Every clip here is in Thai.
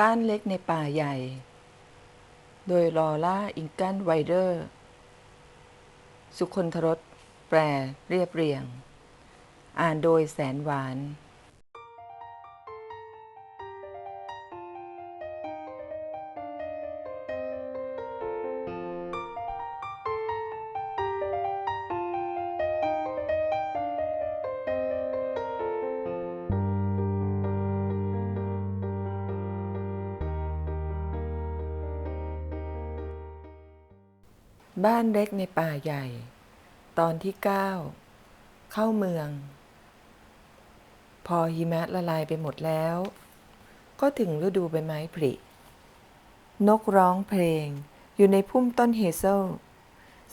บ้านเล็กในป่าใหญ่ โดยลอร่า อิงกันไวเดอร์ สุคนทรสแปลเรียบเรียง อ่านโดยแสนหวาน บ้านเล็กในป่าใหญ่ ตอนที่ 9 เข้าเมือง พอหิมะละลายไปหมดแล้ว ก็ถึงฤดูใบไม้ผลิ นกร้องเพลงอยู่ในพุ่มต้นเฮเซล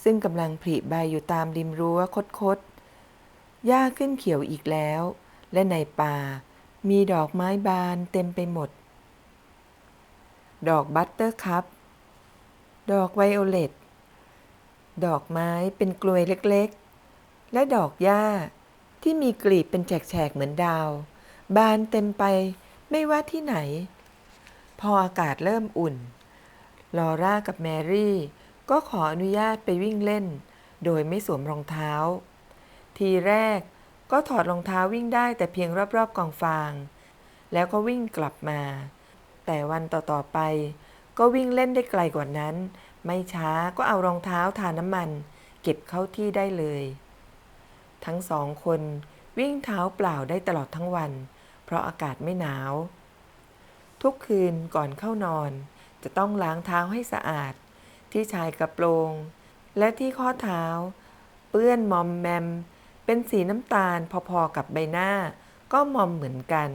ซึ่งกำลังผลิใบอยู่ตามริมรั้วคดๆหญ้าขึ้นเขียวอีกแล้ว และในป่ามีดอกไม้บานเต็มไปหมด ดอกบัตเตอร์คัพ ดอกไวโอเลต ดอกไม้เป็นกลวยเล็กๆ และดอกหญ้าที่มีกลีบเป็นแฉกๆเหมือนดาว บานเต็มไปไม่ว่าที่ไหน พออากาศเริ่มอุ่น ลอร่ากับแมรี่ ก็ขออนุญาตไปวิ่งเล่น โดยไม่สวมรองเท้า ทีแรกก็ถอดรองเท้าวิ่งได้แต่เพียงรอบๆกองฟาง แล้วก็วิ่งกลับมา แต่วันต่อๆไป ก็วิ่งเล่นได้ไกลกว่านั้น ไม่ช้าก็เอารองเท้าทาน้ำมัน เก็บเข้าที่ได้เลย ทั้งสองคนวิ่งเท้าเปล่าได้ตลอดทั้งวัน เพราะอากาศไม่หนาว ทุกคืนก่อนเข้านอน จะต้องล้างเท้าให้สะอาด ที่ชายกระโปรง และที่ข้อเท้า เปื้อนมอมแมม เป็นสีน้ำตาลพอๆกับใบหน้า ก็มอมเหมือนกัน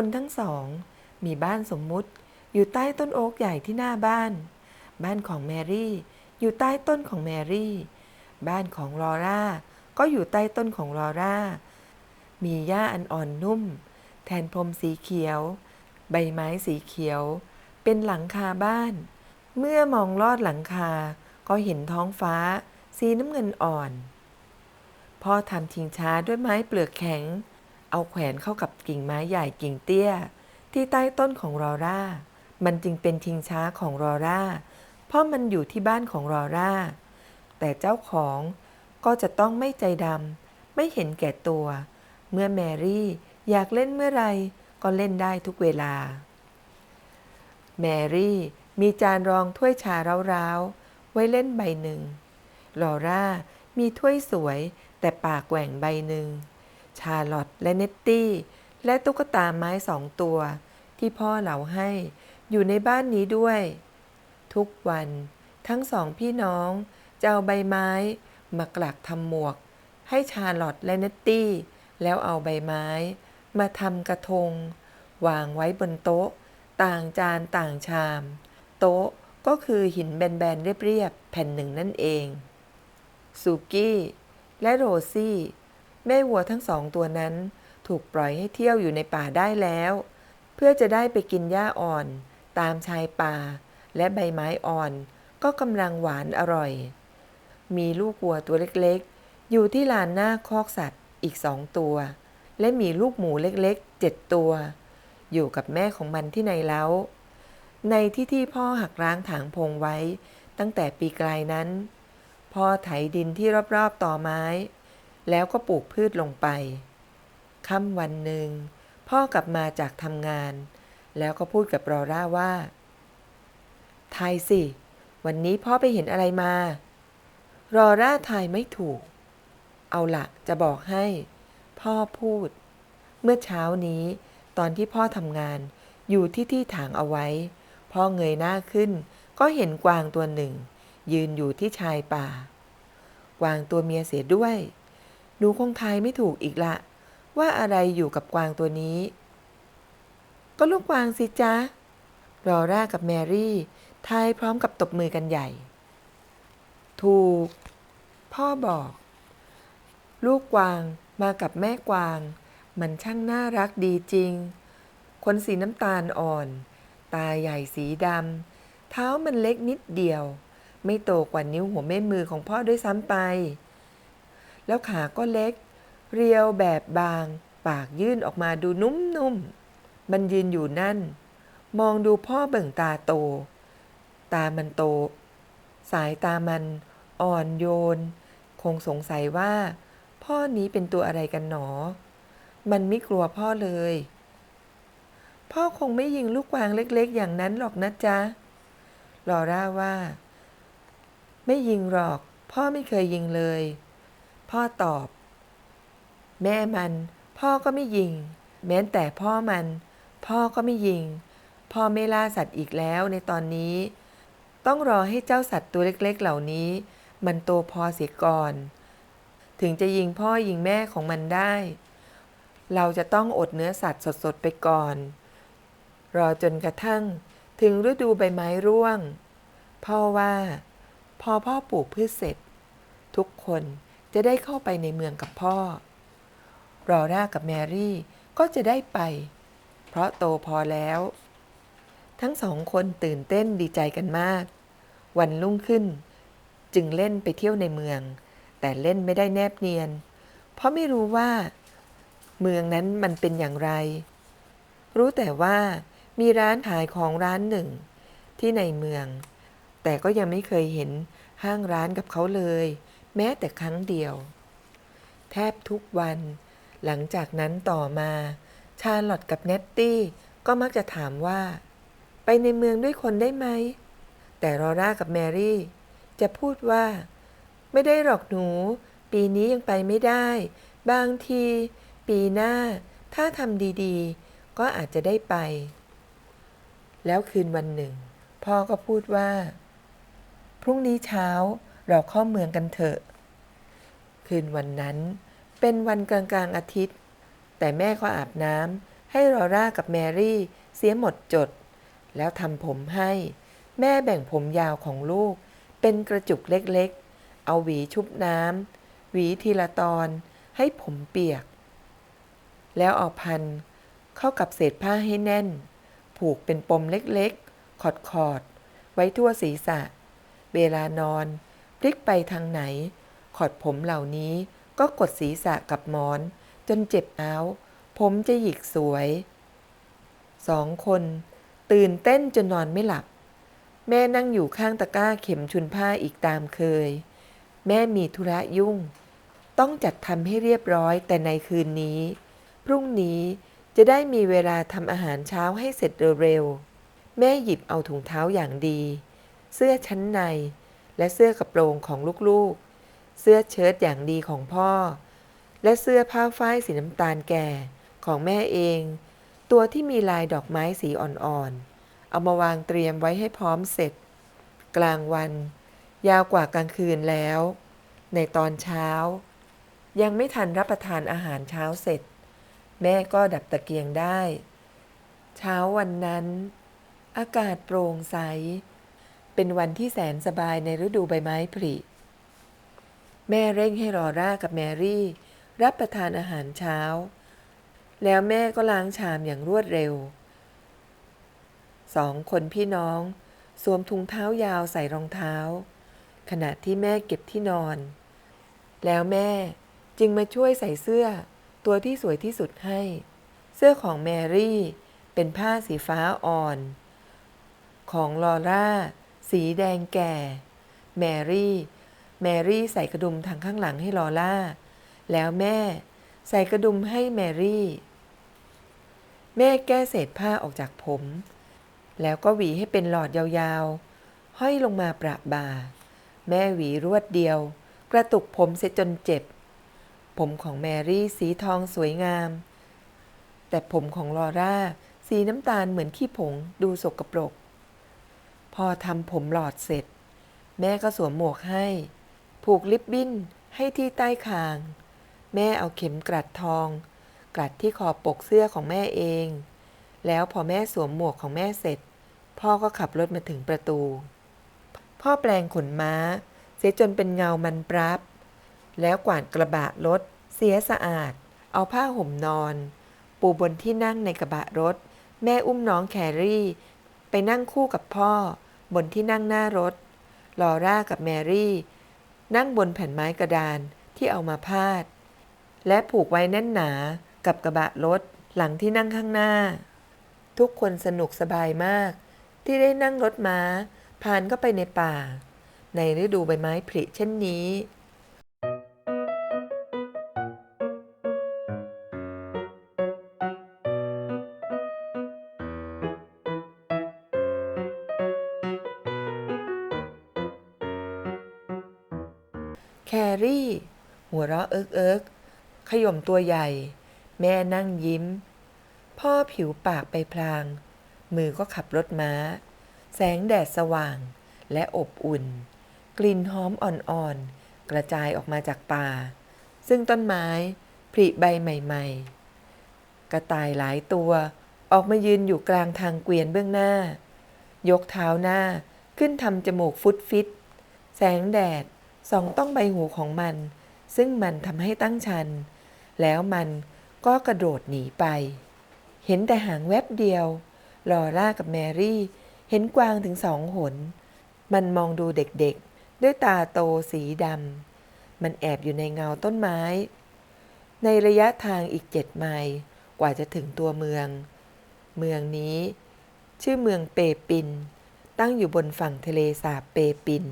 คนทั้งสอง มีบ้านสมมุติ อยู่ใต้ต้นโอ๊กใหญ่ที่หน้าบ้าน บ้านของแมรี่ อยู่ใต้ต้นของแมรี่ บ้านของลอร่าก็อยู่ใต้ต้นของลอร่า มีหญ้าอันอ่อนนุ่ม แทนพรมสีเขียว ใบไม้สีเขียว เป็นหลังคาบ้าน เมื่อมองลอดหลังคา ก็เห็นท้องฟ้า สีน้ำเงินอ่อน พ่อทำชิงช้าด้วยไม้เปลือกแข็ง เอาแขวนเข้ากับกิ่งไม้ใหญ่กิ่งเตี้ย ที่ใต้ต้นของรอร่า มันจึงเป็นชิงช้าของรอร่า เพราะมันอยู่ที่บ้านของรอร่า แต่เจ้าของก็จะต้องไม่ใจดำไม่เห็นแก่ตัว เมื่อแมรี่อยากเล่นเมื่อไรก็เล่นได้ทุกเวลา แมรี่มีจานรองถ้วยชาร้าวๆ ไว้เล่นใบหนึ่ง ลอร่ามีถ้วยสวยแต่ปากแหว่งใบหนึ่ง ชาลอตและเนตตี้ และตุ๊กตาไม้สองตัว ที่พ่อเหลาให้อยู่ในบ้านนี้ด้วย ทุกวันทั้งสองพี่น้องจะเอาใบไม้มากลักทำหมวก ให้ชาลอตและเนตตี้ แล้วเอาใบไม้ มาทำกระทง วางไว้บนโต๊ะ ต่างจานต่างชาม โต๊ะก็คือหินแบนๆเรียบๆแผ่นหนึ่งนั่นเองซูกี้และโรซี่ แม่วัวทั้งสองตัวนั้น ถูกปล่อยให้เที่ยวอยู่ในป่าได้แล้ว เพื่อจะได้ไปกินหญ้าอ่อน ตามชายป่า และใบไม้อ่อน ก็กำลังหวานอร่อย มีลูกวัวตัวเล็กๆ อยู่ที่ลานหน้าคอกสัตว์อีกสองตัว และมีลูกหมูเล็กๆเจ็ดตัว อยู่กับแม่ของมันที่ในเล้า ในที่ที่พ่อหักร้างถางพงไว้ ตั้งแต่ปีกลายนั้นพ่อไถดินที่รอบๆต่อไม้ แล้วก็ปลูกพืชลงไปค่ำวันหนึ่ง พ่อกลับมาจากทำงาน แล้วก็พูดกับรอร่าว่า ทายสิ วันนี้พ่อไปเห็นอะไรมา รอร่าทายไม่ถูก เอาละจะบอกให้ พ่อพูด เมื่อเช้านี้ ตอนที่พ่อทำงาน อยู่ที่ที่ถางเอาไว้ พ่อเงยหน้าขึ้น ก็เห็นกวางตัวหนึ่ง ยืนอยู่ที่ชายป่า กวางตัวเมียเสียด้วย หนูคงทายไม่ถูกอีกละ ว่าอะไรอยู่กับกวางตัวนี้ ก็ลูกกวางสิจ๊ะรอร่ากับแมรี่ทายพร้อมกับตบมือกันใหญ่ ถูก พ่อบอก ลูกกวางมากับแม่กวาง มันช่างน่ารักดีจริงขนสีน้ำตาลอ่อน ตาใหญ่สีดำ เท้ามันเล็กนิดเดียว ไม่โตกว่านิ้วหัวแม่มือของพ่อด้วยซ้ำไป แล้วขาก็เล็ก เรียวแบบบาง ปากยื่นออกมาดูนุ่มๆมันยืนอยู่นั่น มองดูพ่อเบิ่งตาโต ตามันโต สายตามันอ่อนโยน คงสงสัยว่า พ่อนี้เป็นตัวอะไรกันหนอ มันไม่กลัวพ่อเลย พ่อคงไม่ยิงลูกกวางเล็กๆ อย่างนั้นหรอกนะจ๊ะลอร่าว่า ไม่ยิงหรอก พ่อไม่เคยยิงเลย พ่อตอบ แม่มัน พ่อก็ไม่ยิง แม้แต่พ่อมัน พ่อก็ไม่ยิง พ่อไม่ล่าสัตว์อีกแล้วในตอนนี้ ต้องรอให้เจ้าสัตว์ตัวเล็กๆเหล่านี้ มันโตพอเสียก่อน ถึงจะยิงพ่อยิงแม่ของมันได้ เราจะต้องอดเนื้อสัตว์สดๆไปก่อน รอจนกระทั่ง ถึงฤดูใบไม้ร่วง พ่อว่า พอพ่อปลูกพืชเสร็จ ทุกคน จะได้เข้าไปในเมืองกับพ่อ รอร่ากับแมรี่ก็จะได้ไป เพราะโตพอแล้ว ทั้งสองคนตื่นเต้นดีใจกันมาก วันรุ่งขึ้น จึงเล่นไปเที่ยวในเมือง แต่เล่นไม่ได้แนบเนียน เพราะไม่รู้ว่า เมืองนั้นมันเป็นอย่างไร รู้แต่ว่ามีร้านขายของร้านหนึ่ง ที่ในเมือง แต่ก็ยังไม่เคยเห็นห้างร้านกับเขาเลย แม้แต่ครั้งเดียว แทบทุกวัน หลังจากนั้นต่อมา ชาร์ลอตกับเนตตี้ก็มักจะถามว่า ไปในเมืองด้วยคนได้ไหม แต่รอร่ากับแมรี่ จะพูดว่า ไม่ได้หรอกหนู ปีนี้ยังไปไม่ได้ บางที ปีหน้า ถ้าทำดีๆ ก็อาจจะได้ไป แล้วคืนวันหนึ่ง พ่อก็พูดว่า พรุ่งนี้เช้า เราเข้าเมืองกันเถอะ คืนวันนั้นเป็นวันกลางกลางๆอาทิตย์ แต่แม่ก็อาบน้ำให้รอร่ากับแมรี่เสียหมดจด แล้วทำผมให้ แม่แบ่งผมยาวของลูก เป็นกระจุกเล็กๆ เอาหวีชุบน้ำหวีทีละตอนให้ผมเปียก แล้วเอาพันเข้ากับเศษผ้าให้แน่น ผูกเป็นปมเล็กๆ ขอดๆ ไว้ทั่วศีรษะ เวลานอน พลิกไปทางไหน ขอดผมเหล่านี้ก็กดศีรษะกับหมอน จนเจ็บเอ้าวผมจะหยิกสวย สองคน ตื่นเต้นจนนอนไม่หลับ แม่นั่งอยู่ข้างตะกร้าเข็มชุนผ้าอีกตามเคย แม่มีธุระยุ่ง ต้องจัดทำให้เรียบร้อยแต่ในคืนนี้ พรุ่งนี้จะได้มีเวลาทำอาหารเช้าให้เสร็จเร็วๆแม่หยิบเอาถุงเท้าอย่างดี เสื้อชั้นใน และเสื้อกระโปรงของลูกๆ เสื้อเชิ้ตอย่างดีของพ่อ และเสื้อผ้าฝ้ายสีน้ำตาลแก่ของแม่เอง ตัวที่มีลายดอกไม้สีอ่อนๆ เอามาวางเตรียมไว้ให้พร้อมเสร็จ กลางวัน ยาวกว่ากลางคืนแล้ว ในตอนเช้า ยังไม่ทันรับประทานอาหารเช้าเสร็จ แม่ก็ดับตะเกียงได้ เช้าวันนั้น อากาศโปร่งใส เป็นวันที่แสนสบายในฤดูใบไม้ผลิ แม่เร่งให้รอร่ากับแมรี่ รับประทานอาหารเช้า แล้วแม่ก็ล้างชามอย่างรวดเร็ว สองคนพี่น้อง สวมถุงเท้ายาวใส่รองเท้า ขณะที่แม่เก็บที่นอน แล้วแม่จึงมาช่วยใส่เสื้อตัวที่สวยที่สุดให้ เสื้อของแมรี่เป็นผ้าสีฟ้าอ่อน ของลอร่า สีแดงแก่ แมรี่ แมรี่ใส่กระดุมทางข้างหลังให้ลอร่า แล้วแม่ ใส่กระดุมให้แมรี่ แม่แก้เศษผ้าออกจากผม แล้วก็หวีให้เป็นหลอดยาวๆ ห้อยลงมาประบ่า แม่หวีรวดเดียว กระตุกผมเสียจนเจ็บ ผมของแมรี่สีทองสวยงาม แต่ผมของลอร่าสีน้ำตาลเหมือนขี้ผงดูสกปรก พอทำผมหลอดเสร็จ แม่ก็สวมหมวกให้ ผูกลิบบิ้นให้ที่ใต้คาง แม่เอาเข็มกลัดทอง กลัดที่คอปกเสื้อของแม่เอง แล้วพอแม่สวมหมวกของแม่เสร็จ พ่อก็ขับรถมาถึงประตู พ่อแปลงขนม้า เสียจนเป็นเงามันปรับ แล้วกวาดกระบะรถ เสียสะอาด เอาผ้าห่มนอน ปูบนที่นั่งในกระบะรถ แม่อุ้มน้องแครี่ ไปนั่งคู่กับพ่อ บนที่นั่งหน้ารถ ลอร่ากับแมรี่ นั่งบนแผ่นไม้กระดานที่เอามาพาด และผูกไว้แน่นหนากับกระบะรถหลังที่นั่งข้างหน้า ทุกคนสนุกสบายมาก ที่ได้นั่งรถม้า ผ่านเข้าไปในป่า ในฤดูใบไม้ผลิเช่นนี้ แครี่ หัวเราะเอิกเอิกขย่มตัวใหญ่ แม่นั่งยิ้ม พ่อผิวปากไปพลาง มือก็ขับรถม้า แสงแดดสว่างและอบอุ่น กลิ่นหอมอ่อนๆ กระจายออกมาจากป่า ซึ่งต้นไม้ผลิใบใหม่ๆ กระต่ายหลายตัวออกมายืนอยู่กลางทางเกวียนเบื้องหน้า ยกเท้าหน้าขึ้นทำจมูกฟุตฟิต แสงแดด ส่องต้องใบหูของมัน ซึ่งมันทำให้ตั้งชัน แล้วมันก็กระโดดหนีไป เห็นแต่หางแวบเดียว ลอร่ากับแมรี่ เห็นกวางถึงสองหน มันมองดูเด็กๆ ด้วยตาโตสีดำ มันแอบอยู่ในเงาต้นไม้ ในระยะทางอีกเจ็ดไมล์กว่าจะถึงตัวเมือง เมืองนี้ ชื่อเมืองเปปิน ตั้งอยู่บนฝั่งทะเลสาบเปปิน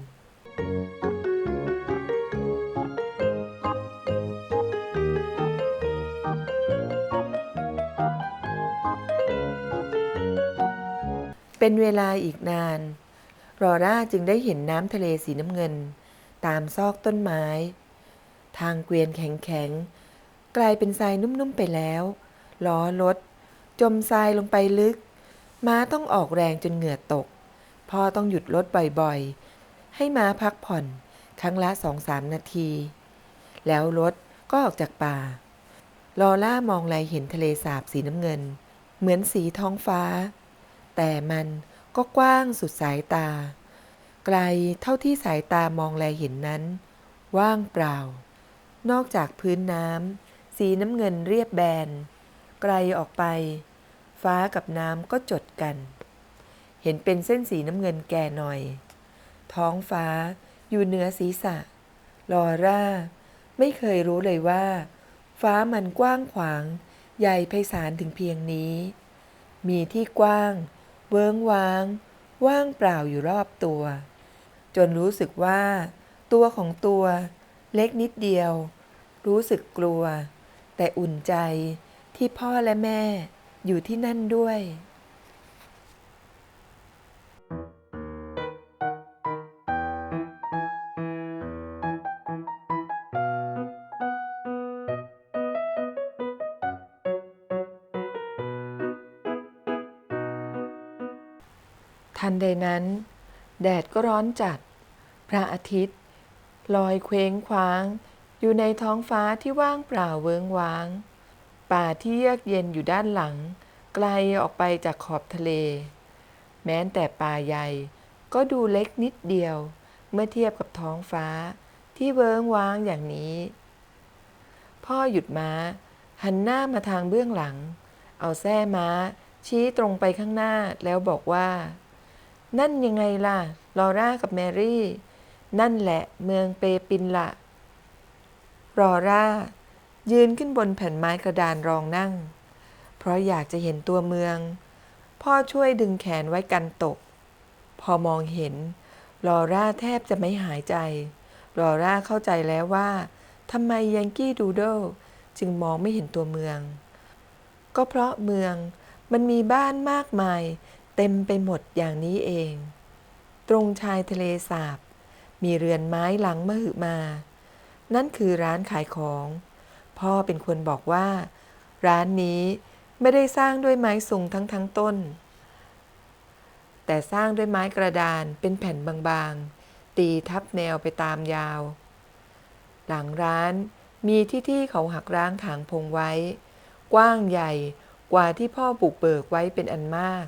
เป็นเวลาอีกนาน รอร่าจึงได้เห็นน้ำทะเลสีน้ำเงิน ตามซอกต้นไม้ ทางเกวียนแข็งๆ กลายเป็นทรายนุ่มๆไปแล้ว ล้อรถ จมทรายลงไปลึก ม้าต้องออกแรงจนเหงื่อตก พ่อต้องหยุดรถบ่อยๆ ให้ม้าพักผ่อนครั้งละสองสามนาที แล้วรถก็ออกจากป่า ลอล่ามองไลเห็นทะเลสาบสีน้ำเงิน เหมือนสีท้องฟ้า แต่มันก็กว้างสุดสายตา ไกลเท่าที่สายตามองแลเห็นนั้น ว่างเปล่า นอกจากพื้นน้ำสีน้ำเงินเรียบแบน ไกลออกไป ฟ้ากับน้ำก็จดกัน เห็นเป็นเส้นสีน้ำเงินแก่หน่อย ท้องฟ้าอยู่เหนือศีรษะ ลอร่า ไม่เคยรู้เลยว่า ฟ้ามันกว้างขวาง ใหญ่ไพศาลถึงเพียงนี้ มีที่กว้าง เวิ้งว้าง ว่างเปล่าอยู่รอบตัว จนรู้สึกว่า ตัวของตัว เล็กนิดเดียว รู้สึกกลัว แต่อุ่นใจที่พ่อและแม่อยู่ที่นั่นด้วย ทันใดนั้น แดดก็ร้อนจัด พระอาทิตย์ลอยเคว้งคว้าง อยู่ในท้องฟ้าที่ว่างเปล่าเวิงว้าง ป่าที่เยือกเย็นอยู่ด้านหลัง ไกลออกไปจากขอบทะเล แม้แต่ป่าใหญ่ก็ดูเล็กนิดเดียว เมื่อเทียบกับท้องฟ้าที่เวิงว้างอย่างนี้ พ่อหยุดม้า หันหน้ามาทางเบื้องหลัง เอาแส้ม้าชี้ตรงไปข้างหน้าแล้วบอกว่า นั่นยังไงล่ะ ลอร่ากับแมรี่ นั่นแหละเมืองเปปินละรอร่า ยืนขึ้นบนแผ่นไม้กระดานรองนั่ง เพราะอยากจะเห็นตัวเมือง พ่อช่วยดึงแขนไว้กันตก พอมองเห็น ลอร่าแทบจะไม่หายใจ ลอร่าเข้าใจแล้วว่าทำไมยังกี้ดูโดจึงมองไม่เห็นตัวเมือง ก็เพราะเมืองมันมีบ้านมากมาย เต็มไปหมดอย่างนี้เอง ตรงชายทะเลสาบ มีเรือนไม้หลังมหึมา นั่นคือร้านขายของ พ่อเป็นคนบอกว่า ร้านนี้ไม่ได้สร้างด้วยไม้สูงทั้งทั้งต้น แต่สร้างด้วยไม้กระดานเป็นแผ่นบางๆ ตีทับแนวไปตามยาว หลังร้านมีที่ที่เขาหักร้างถางพงไว้ กว้างใหญ่กว่าที่พ่อบุกเบิกไว้เป็นอันมาก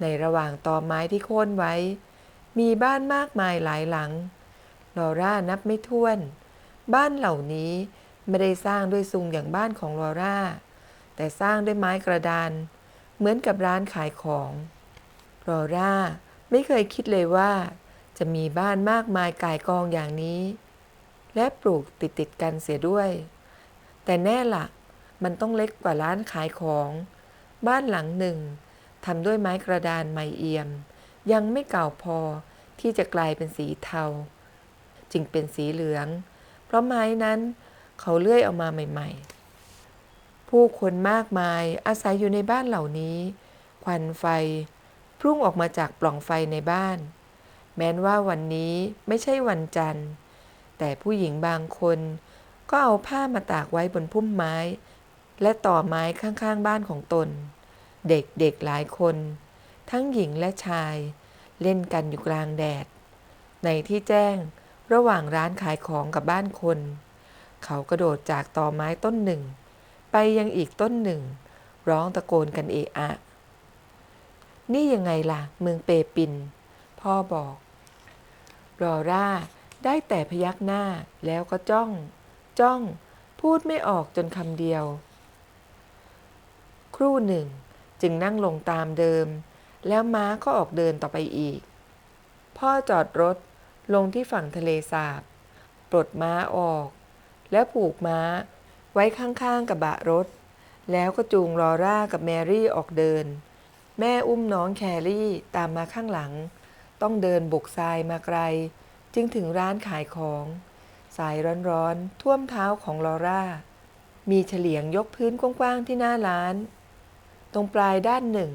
ในระหว่างตอไม้ที่โค่นไว้ มีบ้านมากมายหลายหลัง ลอร่านับไม่ถ้วน บ้านเหล่านี้ไม่ได้สร้างด้วยซุงอย่างบ้านของลอร่า แต่สร้างด้วยไม้กระดาน เหมือนกับร้านขายของลอร่าไม่เคยคิดเลยว่า จะมีบ้านมากมายก่ายกองอย่างนี้ และปลูกติดติดกันเสียด้วย แต่แน่ล่ะ มันต้องเล็กกว่าร้านขายของ บ้านหลังหนึ่ง ทำด้วยไม้กระดานไมเอี่ยม ยังไม่เก่าพอที่จะกลายเป็นสีเทา จึงเป็นสีเหลือง เพราะไม้นั้นเขาเลื่อยเอามาใหม่ ๆ ผู้คนมากมายอาศัยอยู่ในบ้านเหล่านี้ ควันไฟ พุ่งออกมาจากปล่องไฟในบ้าน แม้นว่าวันนี้ไม่ใช่วันจันทร์ แต่ผู้หญิงบางคนก็เอาผ้ามาตากไว้บนพุ่มไม้ และต่อไม้ข้างๆบ้านของตน เด็กๆหลายคน ทั้งหญิงและชาย เล่นกันอยู่กลางแดด ในที่แจ้งระหว่างร้านขายของกับบ้านคน เขากระโดดจากตอไม้ต้นหนึ่ง ไปยังอีกต้นหนึ่ง ร้องตะโกนกันเอะอะ นี่ยังไงล่ะ เมืองเปปิน พ่อบอก รอร่าได้แต่พยักหน้าแล้วก็จ้อง จ้อง พูดไม่ออกจนคำเดียว ครู่หนึ่ง จึงนั่งลงตามเดิม แล้วม้าก็ออกเดินต่อไปอีก พ่อจอดรถลงที่ฝั่งทะเลสาบ ปลดม้าออก แล้วผูกม้าไว้ข้างๆกับบะรถ แล้วก็จูงลอร่ากับแมรี่ออกเดิน แม่อุ้มน้องแครี่ตามมาข้างหลัง ต้องเดินบกทรายมาไกล จึงถึงร้านขายของ สายร้อนๆท่วมเท้าของลอร่ามีเฉลียงยกพื้นกว้างๆที่หน้าร้าน ตรงปลายด้านหนึ่ง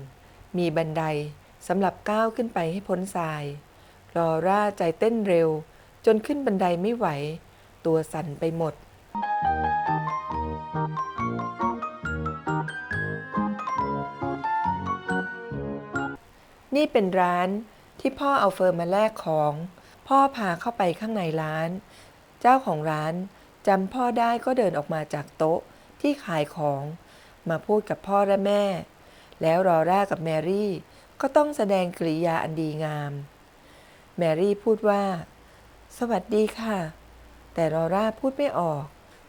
มีบันไดสำหรับก้าวขึ้นไปให้พ้นทราย ลอร่าใจเต้นเร็ว จนขึ้นบันไดไม่ไหว ตัวสั่นไปหมด นี่เป็นร้านที่พ่อเอาเฟิร์มมาแลกของ พ่อพาเข้าไปข้างในร้าน เจ้าของร้านจำพ่อได้ก็เดินออกมาจากโต๊ะที่ขายของ มาพูดกับพ่อและแม่ แล้วรอร่ากับแมรี่ก็ต้องแสดงกริยาอันดีงาม แมรี่พูดว่า สวัสดีค่ะ แต่รอร่าพูดไม่ออก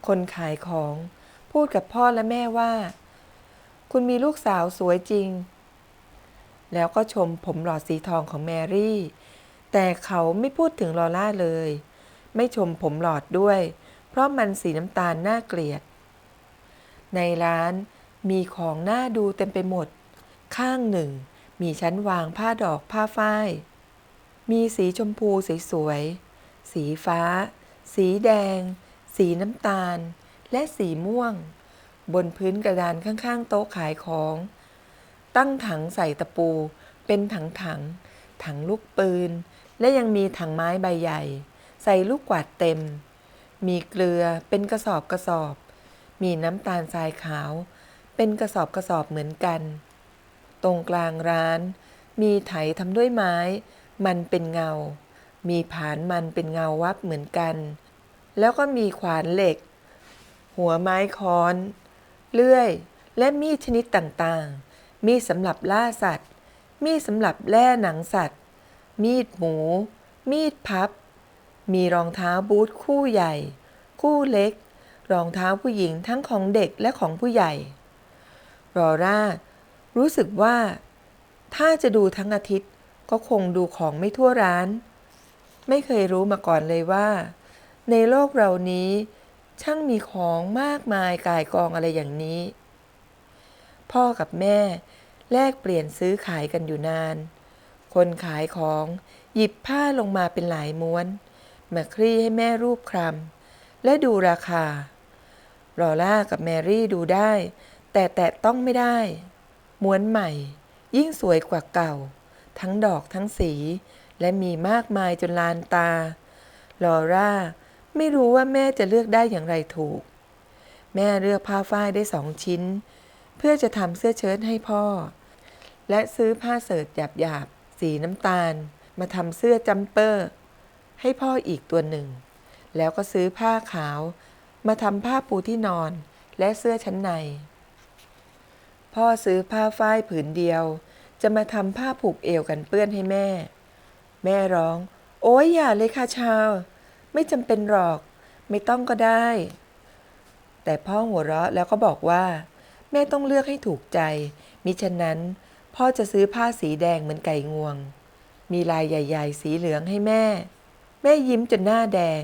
คนขายของพูดกับพ่อและแม่ว่า คุณมีลูกสาวสวยจริง แล้วก็ชมผมหลอดสีทองของแมรี่ แต่เขาไม่พูดถึงลอร่าเลย ไม่ชมผมหลอดด้วย เพราะมันสีน้ำตาลน่าเกลียด ในร้าน มีของน่าดูเต็มไปหมด ข้างหนึ่ง มีชั้นวางผ้าดอกผ้าฝ้าย มีสีชมพูสวยๆ สีฟ้า สีแดง สีน้ำตาล และสีม่วง บนพื้นกระดานข้างๆ โต๊ะขายของ ตั้งถังใส่ตะปู เป็นถังถังๆถังลูกปืน และยังมีถังไม้ใบใหญ่ ใส่ลูกกวาดเต็ม มีเกลือเป็นกระสอบกระสอบ มีน้ำตาลทรายขาว เป็นกระสอบกระสอบเหมือนกัน ตรงกลางร้าน มีไถทำด้วยไม้ มันเป็นเงา มีผานมันเป็นเงาวับเหมือนกัน แล้วก็มีขวานเหล็ก หัวไม้ค้อน เลื่อย และมีดชนิดต่างๆ มีดสำหรับล่าสัตว์ มีดสำหรับแล่หนังสัตว์ มีดหมู มีดพับ มีรองเท้าบูทคู่ใหญ่ คู่เล็ก รองเท้าผู้หญิงทั้งของเด็กและของผู้ใหญ่ รอร่า รู้สึกว่า ถ้าจะดูทั้งอาทิตย์ก็คงดูของไม่ทั่วร้าน ไม่เคยรู้มาก่อนเลยว่า ในโลกเรานี้ ช่างมีของมากมายกายกองอะไรอย่างนี้ พ่อกับแม่ แลกเปลี่ยนซื้อขายกันอยู่นาน คนขายของหยิบผ้าลงมาเป็นหลายม้วน มาคลี่ให้แม่รูปคลำและดูราคารอล่ากับแมรี่ดูได้ แต่แตะต้องไม่ได้ ม้วนใหม่ ยิ่งสวยกว่าเก่า ทั้งดอกทั้งสี และมีมากมายจนลานตา ลอร่า ไม่รู้ว่าแม่จะเลือกได้อย่างไรถูก แม่เลือกผ้าฝ้ายได้สองชิ้น เพื่อจะทำเสื้อเชิ้ตให้พ่อ และซื้อผ้าเสิร์ตหยาบๆ สีน้ำตาล มาทำเสื้อจัมเปอร์ ให้พ่ออีกตัวหนึ่ง แล้วก็ซื้อผ้าขาว มาทำผ้าปูที่นอนและเสื้อชั้นใน พ่อซื้อผ้าฝ้ายผืนเดียว จะมาทำผ้าผูกเอวกันเปื้อนให้แม่ แม่ร้อง โอ้ยอย่าเลยค่ะชาว ไม่จำเป็นหรอก ไม่ต้องก็ได้ แต่พ่อหัวเราะแล้วก็บอกว่า แม่ต้องเลือกให้ถูกใจ มิฉะนั้น พ่อจะซื้อผ้าสีแดงเหมือนไก่งวง มีลายใหญ่ ๆ สีเหลืองให้แม่ แม่ยิ้มจนหน้าแดง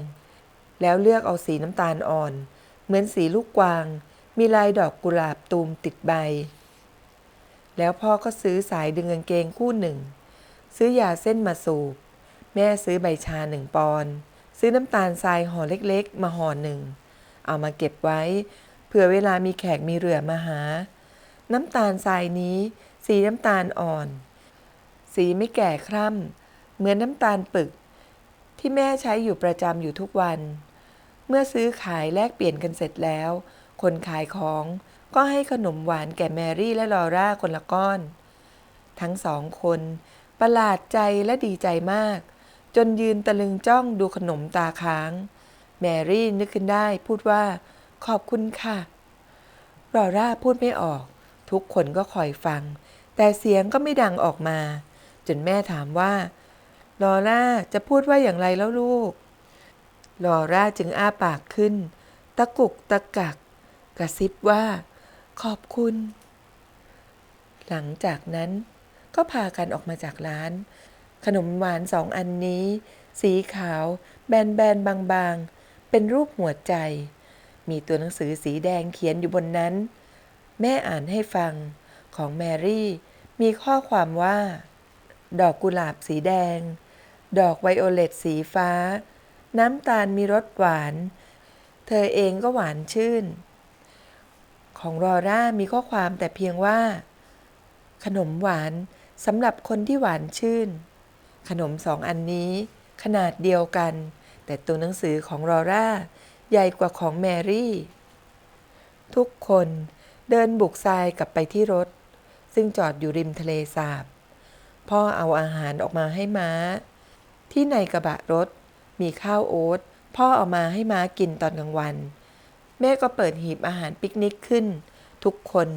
แล้วเลือกเอาสีน้ำตาลอ่อน เหมือนสีลูกกวางมีลายดอกกุหลาบตูมติดใบ แล้วพ่อก็ซื้อสายดึงกางเกงคู่หนึ่ง ซื้อยาเส้นมาสูบ แม่ซื้อใบชาหนึ่งปอนซื้อน้ำตาลทรายห่อเล็กๆ มาห่อหนึ่ง เอามาเก็บไว้ เผื่อเวลามีแขกมีเรือมาหา น้ำตาลทรายนี้ สีน้ำตาลอ่อน สีไม่แก่คร่ำเหมือนน้ำตาลปึก ที่แม่ใช้อยู่ประจำอยู่ทุกวัน เมื่อซื้อขายแลกเปลี่ยนกันเสร็จแล้ว คนขายของ ก็ให้ขนมหวานแก่แมรี่และลอร่าคนละก้อน ทั้งสองคนประหลาดใจและดีใจมาก จนยืนตะลึงจ้องดูขนมตาค้าง แมรี่นึกขึ้นได้พูดว่าขอบคุณค่ะลอร่าพูดไม่ออก ทุกคนก็คอยฟัง แต่เสียงก็ไม่ดังออกมา จนแม่ถามว่าลอร่าจะพูดว่าอย่างไรแล้วลูกลอร่าจึงอ้าปากขึ้น ตะกุกตะกัก กระซิบว่า ขอบคุณ หลังจากนั้นก็พากันออกมาจากร้าน ขนมหวานสองอันนี้ สีขาว แบนๆบางๆ เป็นรูปหัวใจ มีตัวหนังสือสีแดงเขียนอยู่บนนั้น แม่อ่านให้ฟังของแมรี่ มีข้อความว่า ดอกกุหลาบสีแดง ดอกไวโอเลตสีฟ้า น้ำตาลมีรสหวาน เธอเองก็หวานชื่น ของรอร่ามีข้อความแต่เพียงว่า ขนมหวานสำหรับคนที่หวานชื่น ขนมสองอันนี้ ขนาดเดียวกัน แต่ตัวหนังสือของรอร่าใหญ่กว่าของแมรี่ ทุกคนเดินบุกทรายกลับไปที่รถ ซึ่งจอดอยู่ริมทะเลสาบ พ่อเอาอาหารออกมาให้ม้า ที่ในกระบะรถมีข้าวโอ๊ตพ่อเอามาให้ม้ากินตอนกลางวัน แม่ก็เปิดหีบอาหารปิกนิกขึ้น ทุกคน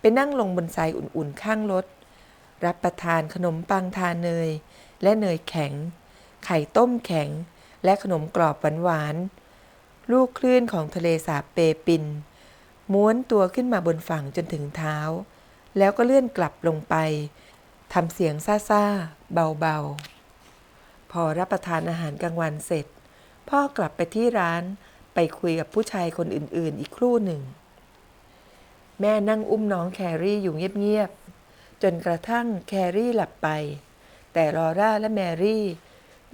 ไปนั่งลงบนทรายอุ่นๆข้างรถ รับประทานขนมปังทาเนย และเนยแข็ง ไข่ต้มแข็ง และขนมกรอบหวานๆลูกคลื่นของทะเลสาบเปปิน ม้วนตัวขึ้นมาบนฝั่งจนถึงเท้า แล้วก็เลื่อนกลับลงไปทำเสียงซ่าๆเบาๆ พอรับประทานอาหารกลางวันเสร็จ พ่อกลับไปที่ร้าน คุยกับผู้ชายคนอื่นๆ อีกครู่หนึ่ง แม่นั่งอุ้มน้องแครี่อยู่เงียบๆ จนกระทั่งแครี่หลับไป แต่ลอร่าและแมรี่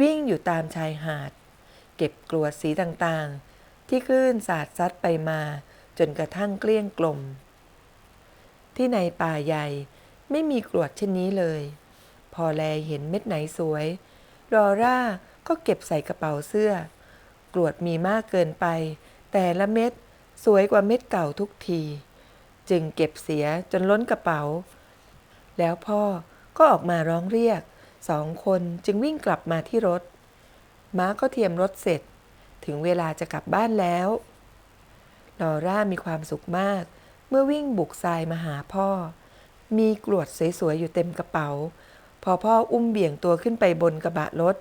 วิ่งอยู่ตามชายหาด เก็บกรวดสีต่างๆ ที่คลื่นสาดซัดไปมา จนกระทั่งเกลี้ยงกลม ที่ในป่าใหญ่ไม่มีกรวดเช่นนี้เลย พอแลเห็นเม็ดไหนสวยลอร่าก็เก็บใส่กระเป๋าเสื้อ กรวดมีมากเกินไป แต่ละเม็ดสวยกว่าเม็ดเก่าทุกที จึงเก็บเสียจนล้นกระเป๋า แล้วพ่อก็ออกมาร้องเรียกสองคนจึงวิ่งกลับมาที่รถ ม้าก็เทียมรถเสร็จ ถึงเวลาจะกลับบ้านแล้วลอร่ามีความสุขมาก เมื่อวิ่งบุกทรายมาหาพ่อ มีกรวดสวยๆอยู่เต็มกระเป๋า พอพ่ออุ้มเบี่ยงตัวขึ้นไปบนกระบะรถ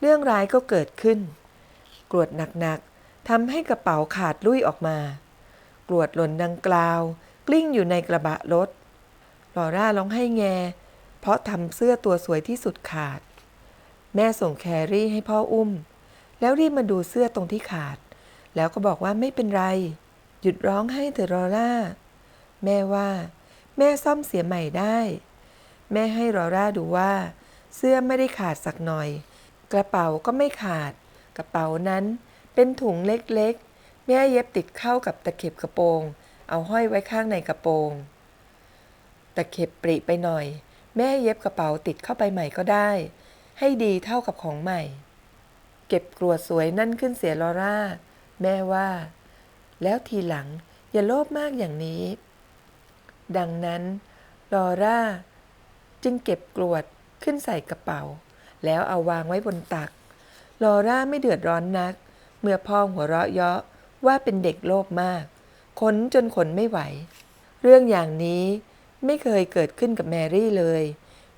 เรื่องร้ายก็เกิดขึ้น กรวดหนักๆทำให้กระเป๋าขาดลุ่ยออกมา กรวดหล่นดังกล่าว กลิ้งอยู่ในกระบะรถลอร่าร้องให้แง เพราะทำเสื้อตัวสวยที่สุดขาด แม่ส่งแครี่ให้พ่ออุ้ม แล้วรีบมาดูเสื้อตรงที่ขาด แล้วก็บอกว่าไม่เป็นไร หยุดร้องให้เถอะลอร่า แม่ว่า แม่ซ่อมเสียใหม่ได้ แม่ให้ลอร่าดูว่า เสื้อไม่ได้ขาดสักหน่อย กระเป๋าก็ไม่ขาด กระเป๋านั้นเป็นถุงเล็กๆ แม่เย็บติดเข้ากับตะเข็บกระโปรง เอาห้อยไว้ข้างในกระโปรง ตะเข็บปริไปหน่อย แม่เย็บกระเป๋าติดเข้าไปใหม่ก็ได้ ให้ดีเท่ากับของใหม่ เก็บกรวดสวยนั่นขึ้นเสียลอร่า แม่ว่า แล้วทีหลังอย่าโลภมากอย่างนี้ ดังนั้นลอร่า จึงเก็บกรวดขึ้นใส่กระเป๋า แล้วเอาวางไว้บนตัก ลอร่าไม่เดือดร้อนนัก เมื่อพ่อหัวเราะเยาะว่าเป็นเด็กโลภมากขนจนขนไม่ไหว เรื่องอย่างนี้ไม่เคยเกิดขึ้นกับแมรี่เลย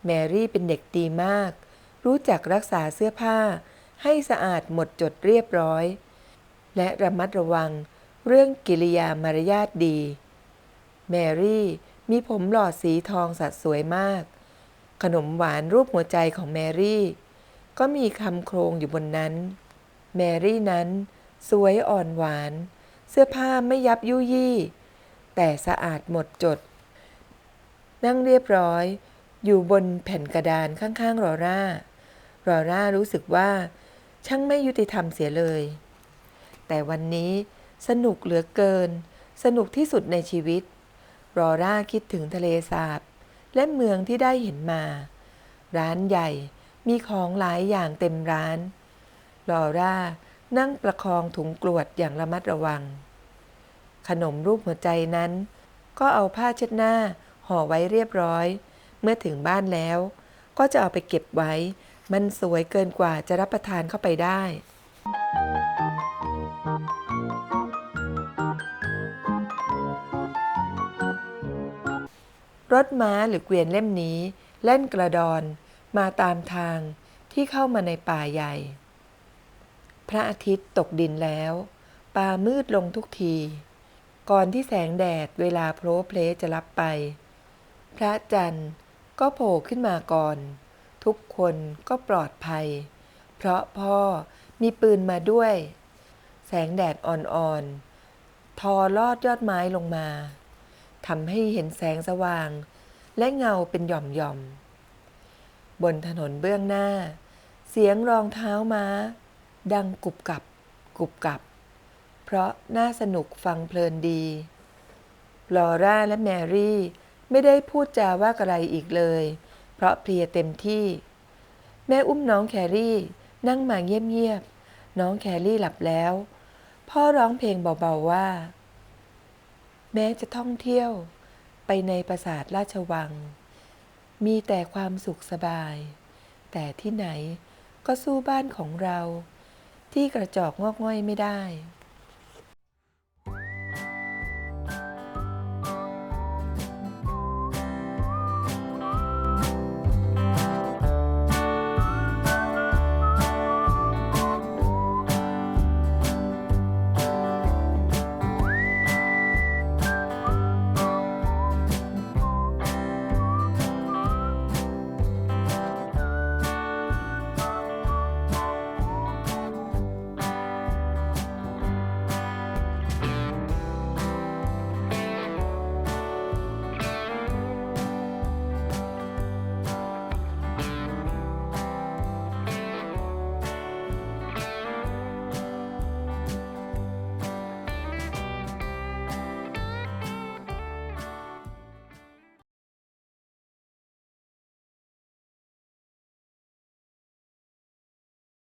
แมรี่เป็นเด็กดีมาก รู้จักรักษาเสื้อผ้า ให้สะอาดหมดจดเรียบร้อย และระมัดระวังเรื่องกิริยามารยาทดี แมรี่มีผมหล่อสีทองสัดสวยมาก ขนมหวานรูปหัวใจของแมรี่ ก็มีคำโครงอยู่บนนั้น แมรี่นั้น สวยอ่อนหวาน เสื้อผ้าไม่ยับยุยี่ แต่สะอาดหมดจด นั่งเรียบร้อย อยู่บนแผ่นกระดานข้างๆรอร่ารอร่ารู้สึกว่า ช่างไม่ยุติธรรมเสียเลย แต่วันนี้สนุกเหลือเกิน สนุกที่สุดในชีวิต รอร่าคิดถึงทะเลสาบ และเมืองที่ได้เห็นมา ร้านใหญ่ มีของหลายอย่างเต็มร้าน ลอร่านั่งประคองถุงกรวดอย่างระมัดระวัง ขนมรูปหัวใจนั้น ก็เอาผ้าเช็ดหน้าห่อไว้เรียบร้อย เมื่อถึงบ้านแล้ว ก็จะเอาไปเก็บไว้ มันสวยเกินกว่าจะรับประทานเข้าไปได้รถม้าหรือเกวียนเล่มนี้ เล่นกระดอน มาตามทางที่เข้ามาในป่าใหญ่ พระอาทิตย์ตกดินแล้วป่ามืดลงทุกที ก่อนที่แสงแดดเวลาโพลเพลจะรับไป พระจันทร์ก็โผล่ขึ้นมาก่อน ทุกคนก็ปลอดภัย เพราะพ่อมีปืนมาด้วย แสงแดดอ่อนๆ ทอลอดยอดไม้ลงมาทำให้เห็นแสงสว่าง และเงาเป็นหย่อมๆ บนถนนเบื้องหน้า เสียงรองเท้าม้า ดังกุบกับกุบกับ เพราะน่าสนุกฟังเพลินดีลอร่าและแมรี่ไม่ได้พูดจาว่าอะไรอีกเลย เพราะเพลียเต็มที่ แม่อุ้มน้องแครี่นั่งมาเงียบๆน้องแครี่หลับแล้ว พ่อร้องเพลงเบาๆว่า แม้จะท่องเที่ยวไปในปราสาทราชวัง มีแต่ความสุขสบาย แต่ที่ไหนก็สู้บ้านของเรา ที่กระจอกงอกง่อยไม่ได้